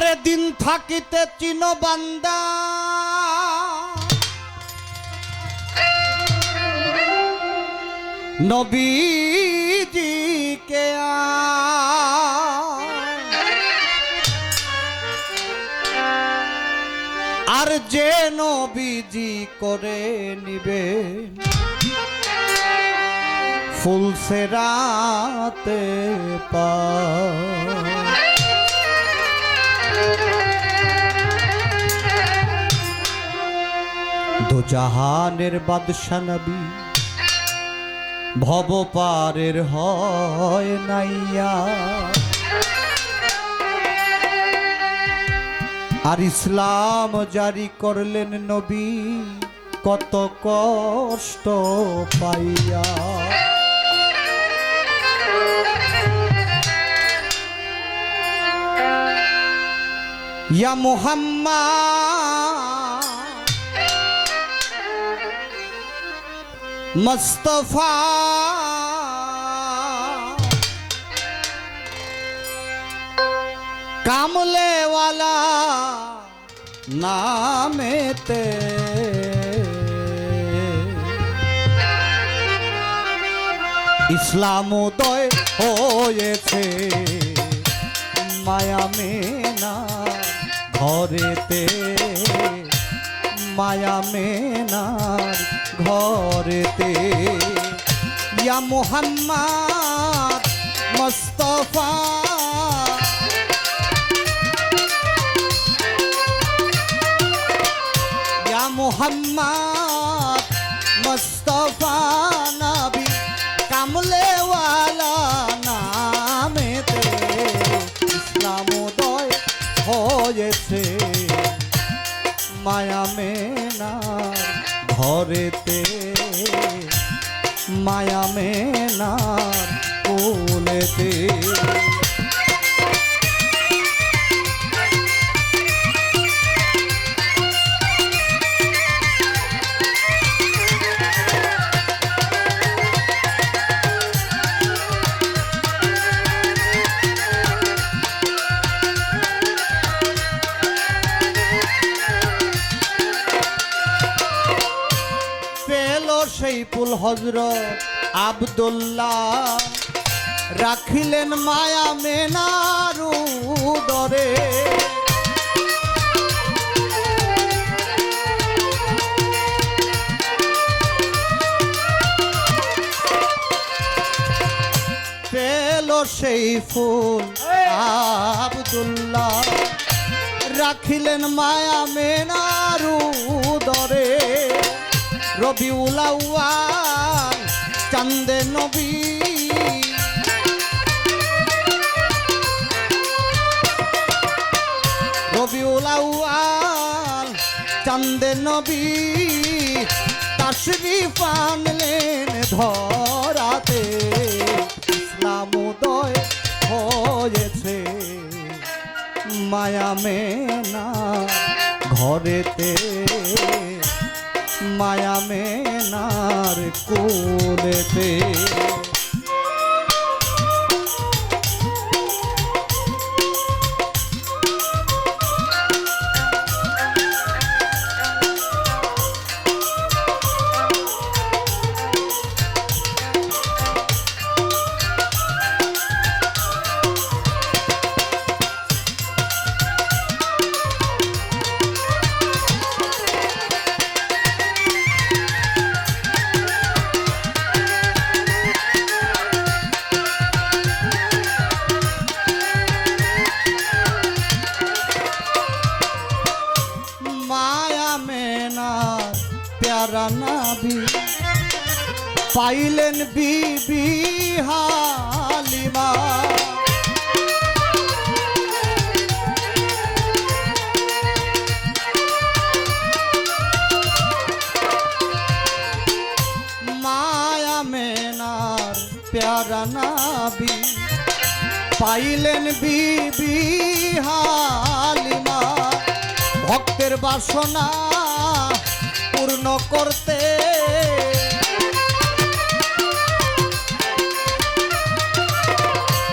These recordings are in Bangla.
আরে দিন থাকিতে চিন বান্দা। নবীজিকে আর যে নবীজি করে নিবেন ফুল সেরাতে পা জাহানের বাদশা নবী, ভব পারের হয় নাইয়া। আর ইসলাম জারি করলেন নবী, কত কষ্ট পাইয়া। ইয়া মুহাম্মদ মুস্তফা। কামলেওয়ালা নামেতে। ইসলাম উদয় হয়েছে মায়া মেনা ঘরেতে। মায়া মেনার ঘরেতে। ইয়া মোহাম্মদ মুস্তফা। ইয়া মোহাম্মদ মুস্তফা। মায়া মেনার কোলেতে পেল হজরত আবদুল্লাহ রাখিলেন মায়া মেনারু দরে। পেল সেই ফুল আবদুল্লাহ রাখিলেন মায়া মেনারু দরে। রবি উলাউয়াল চান্দে নবী। রবি উলাউয়াল চান্দে নবী। তাশরিফ আনলেন ধরাতে, ইসলাম উদয় হয়েছে। মায়া মেনা ঘরেতে। মায়া মেনার কোলেতে মায়া প্যারা নাবি পাইলেন বিবি হালিমা। মায়া মেনার প্যারা নাবি। পাইলেন বিবি হালিমা। ভক্তের বাসনা পূর্ণ করতে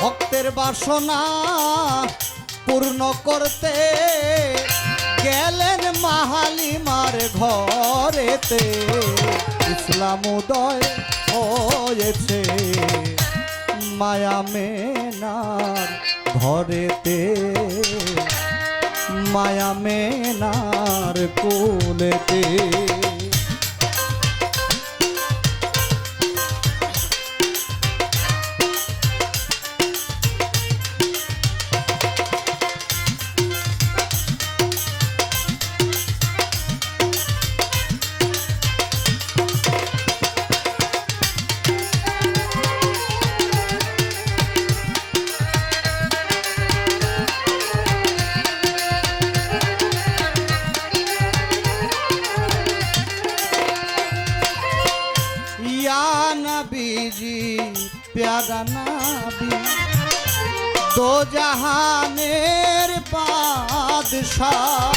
ভক্তের বাসনা পূর্ণ করতে গেলেন মাহালিমার ঘরেতে। ইসলাম উদয় হয়েছে মায়া মেনার ঘরেতে। মায়া মেনার কোলেতে। বাদশাহ।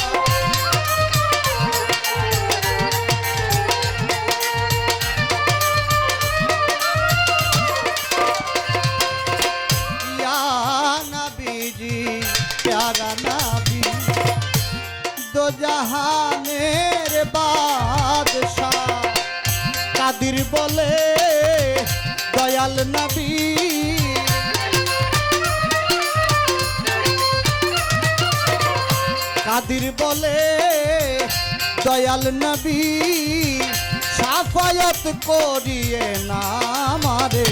ইয়া নবীজি প্যারা নবী দো জাহানের বাদশাহ। কাদির বলে দয়াল নবী। কাদির বলে, দয়াল নবী, সাফায়ত করিয়ে না মারে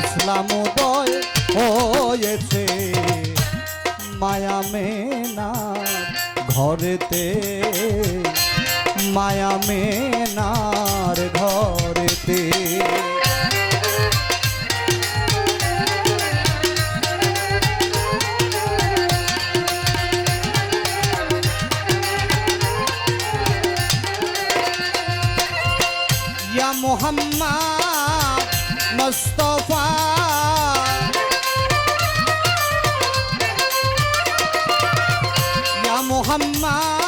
ইসলাম উদয় হয়েছে, মায়া মেনা ঘরেতে। মায়া মেনার ঘরেতে। মোহাম্মদ মোস্তফা। মোহাম্মদ